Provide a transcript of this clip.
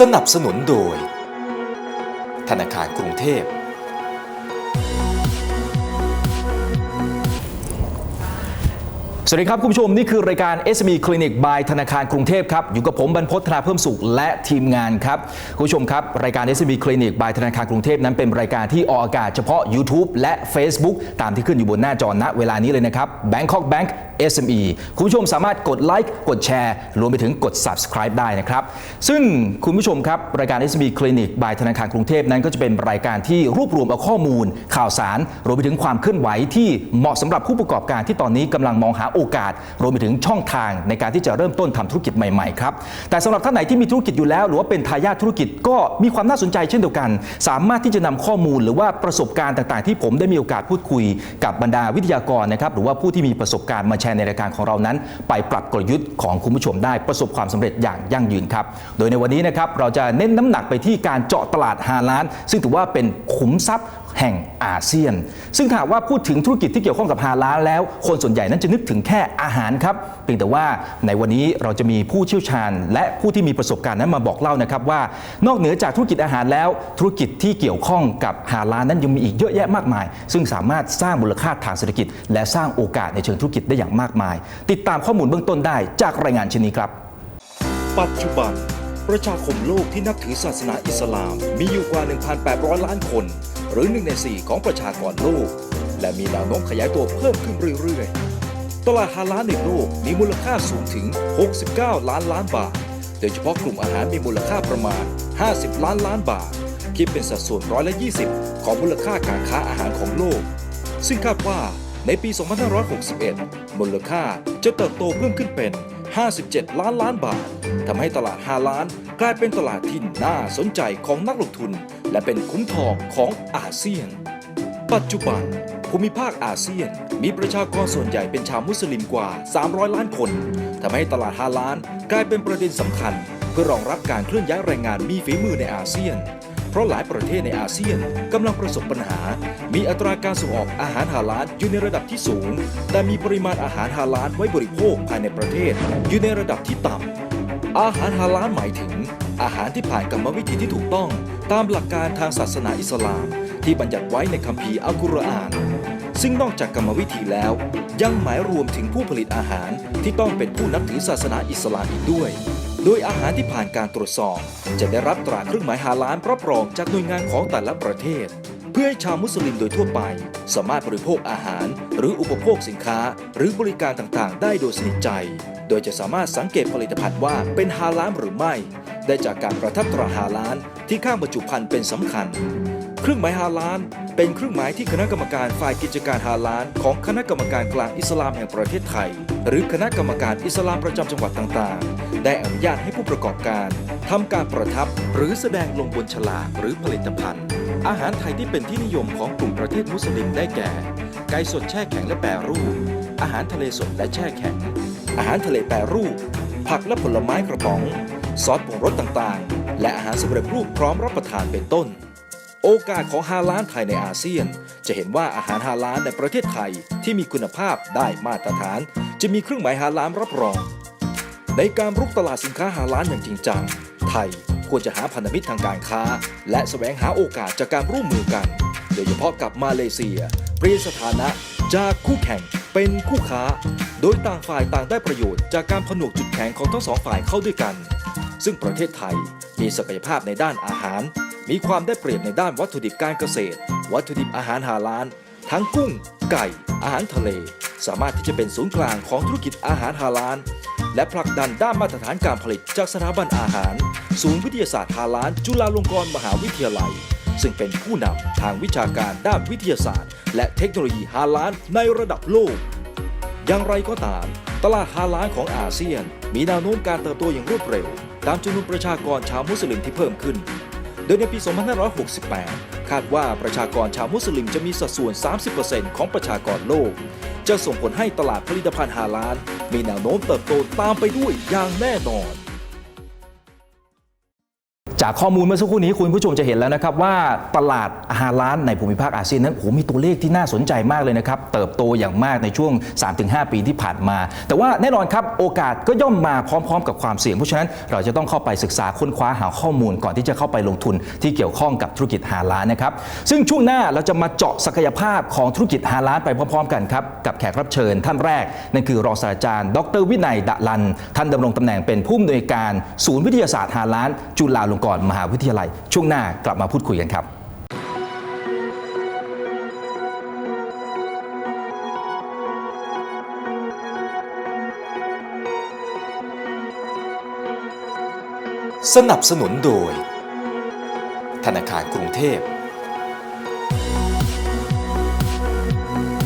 สนับสนุนโดย ธนาคารกรุงเทพ สวัสดีครับ คุณผู้ชม นี่คือรายการ SME Clinic by ธนาคารกรุงเทพครับ อยู่กับผมบรรพธนาเพิ่มสุขและทีมงานครับ คุณผู้ชมครับ รายการ SME Clinic by ธนาคารกรุงเทพนั้นเป็นรายการที่ออกอากาศเฉพาะ YouTube และ Facebook ตามที่ขึ้นอยู่บนหน้าจอณเวลานี้เลยนะครับ Bangkok Bank SME คุณผู้ชมสามารถกดไลค์กดแชร์ รวมไปถึงกด Subscribe ได้นะครับ ซึ่งคุณผู้ชมครับ รายการ SME Clinic by ธนาคารกรุงเทพนั้นก็จะเป็นรายการที่รวบรวมเอาข้อมูล ข่าวสาร รวมไปถึงความเคลื่อนไหวที่เหมาะสำหรับผู้ประกอบการที่ตอนนี้กำลังมองหาโอกาส รวมไปถึงช่องทางในการที่จะเริ่มต้นทำธุรกิจใหม่ๆครับแต่สำหรับท่านไหนที่มีธุรกิจอยู่แล้ว หรือว่าเป็นทายาทธุรกิจก็มีความน่าสนใจเช่นเดียวกัน สามารถที่จะนำข้อมูลหรือว่าประสบการณ์ต่างๆ ที่ผมได้มีโอกาสพูดคุยกับบรรดาวิทยากรนะครับหรือว่าผู้ที่มีประสบการณ์มาร์ในรายการของเรานั้น ไปปรับกลยุทธ์ของคุณผู้ชมได้ประสบความสำเร็จอย่างยั่งยืนครับ โดยในวันนี้นะครับเราจะเน้นน้ำหนักไปที่การเจาะตลาดฮาล้านซึ่งถือว่าเป็นขุมทรัพย์แห่งอาเซียน ซึ่งหากว่าพูดถึงธุรกิจที่เกี่ยวข้องกับฮาลาลแล้ว คนส่วนใหญ่นั้นจะนึกถึงแค่อาหารครับ เพียงแต่ว่าในวันนี้เราจะมีผู้เชี่ยวชาญ และผู้ที่มีประสบการณ์นั้นมาบอกเล่านะครับว่า นอกเหนือจากธุรกิจอาหารแล้ว ธุรกิจที่เกี่ยวข้องกับฮาลาลนั้นยังมีอีกเยอะแยะมากมาย ซึ่งสามารถสร้างมูลค่าทางเศรษฐกิจ และสร้างโอกาสในเชิงธุรกิจได้อย่างมากมาย ติดตามข้อมูลเบื้องต้นได้จากรายงานชิ้นนี้ครับ ปัจจุบัน ประชาคมโลกที่นับถือศาสนาอิสลาม มีอยู่กว่า 1,800 ล้านคน หรือ1ใน4ของประชากรโลก และมีแนวโน้มขยายตัวเพิ่มขึ้นเรื่อยๆ ตลาดฮาลาลในโลกมีมูลค่าสูงถึง 69 ล้านล้านบาท โดยเฉพาะกลุ่มอาหารมีมูลค่าประมาณ 50 ล้านล้านบาทคิดเป็นสัดส่วนร้อยละ 20 ของมูลค่าการค้าอาหารของโลก ซึ่งคาดว่า ในปี 2561 มูลค่าจะเติบโตเพิ่มขึ้นเป็น 57 ล้านล้านบาท ทำให้ตลาดฮาล้านกลายเป็นตลาดที่น่าสนใจของนักลงทุน และเป็นคุ้มทองของอาเซียน ปัจจุบัน ภูมิภาคอาเซียน มีประชากรส่วนใหญ่เป็นชาวมุสลิมกว่า 300 ล้านคน ทำให้ตลาดฮาลาลกลายเป็นประเด็นสำคัญ เพื่อรองรับการเคลื่อนย้ายแรงงานมีฝีมือในอาเซียน ราะหลายประเทศในอาเซียนกำลังประสบปัญหา มีอัตราการส่งออกอาหารฮาลาลอยู่ในระดับที่สูง แต่มีปริมาณอาหารฮาลาลไว้บริโภคภายในประเทศ อยู่ในระดับที่ต่ำอาหารฮาลาลหมายถึง อาหารที่ผ่านกรรมวิธีที่ถูกต้อง ตามหลักการทางศาสนาอิสลาม ที่บัญญัติไว้ในคัมภีร์อัลกุรอาน ซึ่งนอกจากกรรมวิธีแล้ว ยังหมายรวมถึงผู้ผลิตอาหารที่ต้องเป็นผู้นับถือศาสนาอิสลามอีกด้วย โดยอาหารที่ผ่านการตรวจสอบ จะได้รับตราเครื่องหมายฮาลาลรับรองจากหน่วยงานของแต่ละประเทศ เพื่อให้ชาวมุสลิมโดยทั่วไป สามารถบริโภคอาหาร หรืออุปโภคสินค้า หรือบริการต่างๆ ได้โดยสนิทใจ โดยจะสามารถสังเกตผลิตภัณฑ์ว่าเป็นฮาลาลหรือไม่ ได้จากการประทับตราฮาลาลที่ข้างบรรจุภัณฑ์เป็นสำคัญ เครื่องหมายฮาลาลเป็นเครื่องหมายที่คณะกรรมการฝ่ายกิจการฮาลาลของคณะกรรมการกลางอิสลามแห่งประเทศไทย หรือคณะกรรมการอิสลามประจำจังหวัดต่างๆ ได้อนุญาตให้ผู้ประกอบการทำการประทับหรือแสดงลงบนฉลากหรือผลิตภัณฑ์ อาหารไทยที่เป็นที่นิยมของกลุ่มประเทศมุสลิมได้แก่ ไก่สดแช่แข็งและแปรรูป อาหารทะเลสดและแช่แข็ง อาหารทะเลแปรรูป ผักและผลไม้กระป๋อง ซอสปรุงรสต่างๆ และอาหารสำเร็จรูปพร้อมรับประทานเป็นต้น โอกาสของฮาล้าลไทยในอาเซียน จะเห็นว่าอาหารฮาล้าลในประเทศไทยที่มีคุณภาพได้มาตรฐาน จะมีเครื่องหมายฮาล้าลรับรอง ในการรุกตลาดสินค้าฮาล้าลอย่างจริงจัง ไทยควรจะหาพันธมิตรทางการค้า และแสวงหาโอกาสจากการร่วมมือกัน โดยเฉพาะกับมาเลเซีย เปลี่ยนสถานะจากคู่แข่งเป็นคู่ค้า โดยต่างฝ่ายต่างได้ประโยชน์จากการผนวกจุดแข็งของทั้งสองฝ่ายเข้าด้วยกัน ซึ่งประเทศไทยมีศักยภาพในด้านอาหาร มีความได้เปรียบในด้านวัตถุดิบการเกษตร วัตถุดิบอาหารฮาลาลทั้งกุ้ง ไก่ อาหารทะเล สามารถที่จะเป็นศูนย์กลางของธุรกิจอาหารฮาลาลและผลักดันด้านมาตรฐานการผลิตจากสถาบันอาหาร ศูนย์วิทยาศาสตร์ฮาลาลจุฬาลงกรณ์มหาวิทยาลัย ซึ่งเป็นผู้นำทางวิชาการด้านวิทยาศาสตร์ และเทคโนโลยีฮาลาลในระดับโลก อย่างไรก็ตาม ตลาดฮาลาลของอาเซียน มีแนวโน้มการเติบโตอย่างรวดเร็ว ตามจำนวนประชากรชาวมุสลิมที่เพิ่มขึ้น โดยในปี 2568 คาดว่าประชากรชาวมุสลิมจะมีสัดส่วน 30%ของประชากรโลก จะส่งผลให้ตลาดผลิตภัณฑ์ฮาลาลมีแนวโน้มเติบโตตามไปด้วยอย่างแน่นอน จากข้อมูลเมื่อสักครู่นี้คุณผู้ชมจะเห็นแล้วนะครับว่าตลาดอาหารร้านในภูมิภาคอาเซียนนั้นโอ้โหมีตัวเลขที่น่าสนใจมากเลยนะครับ เติบโตอย่างมากในช่วง 3-5 ปีที่ผ่านมา แต่ว่าแน่นอนครับโอกาสก็ย่อมมาพร้อม ๆ กับความเสี่ยง เพราะฉะนั้นเราจะต้องเข้าไปศึกษาค้นคว้าหาข้อมูลก่อนที่จะเข้าไปลงทุนที่เกี่ยวข้องกับธุรกิจหาร้านนะครับ ซึ่งช่วงหน้าเราจะมาเจาะศักยภาพของธุรกิจหาร้านไปพร้อม ๆ กันครับกับแขกรับเชิญท่านแรกนั่นคือรองศาสตราจารย์ ดร วินัยดะลัน ท่านดำรงตำแหน่งเป็นผู้อำนวยการศูนย์วิทยาศาสตร์หาร้านจุฬาลงกรมหาวิทยาลัย ช่วงหน้ากลับมาพูดคุยกันครับสนับสนุนโดย ธนาคารกรุงเทพ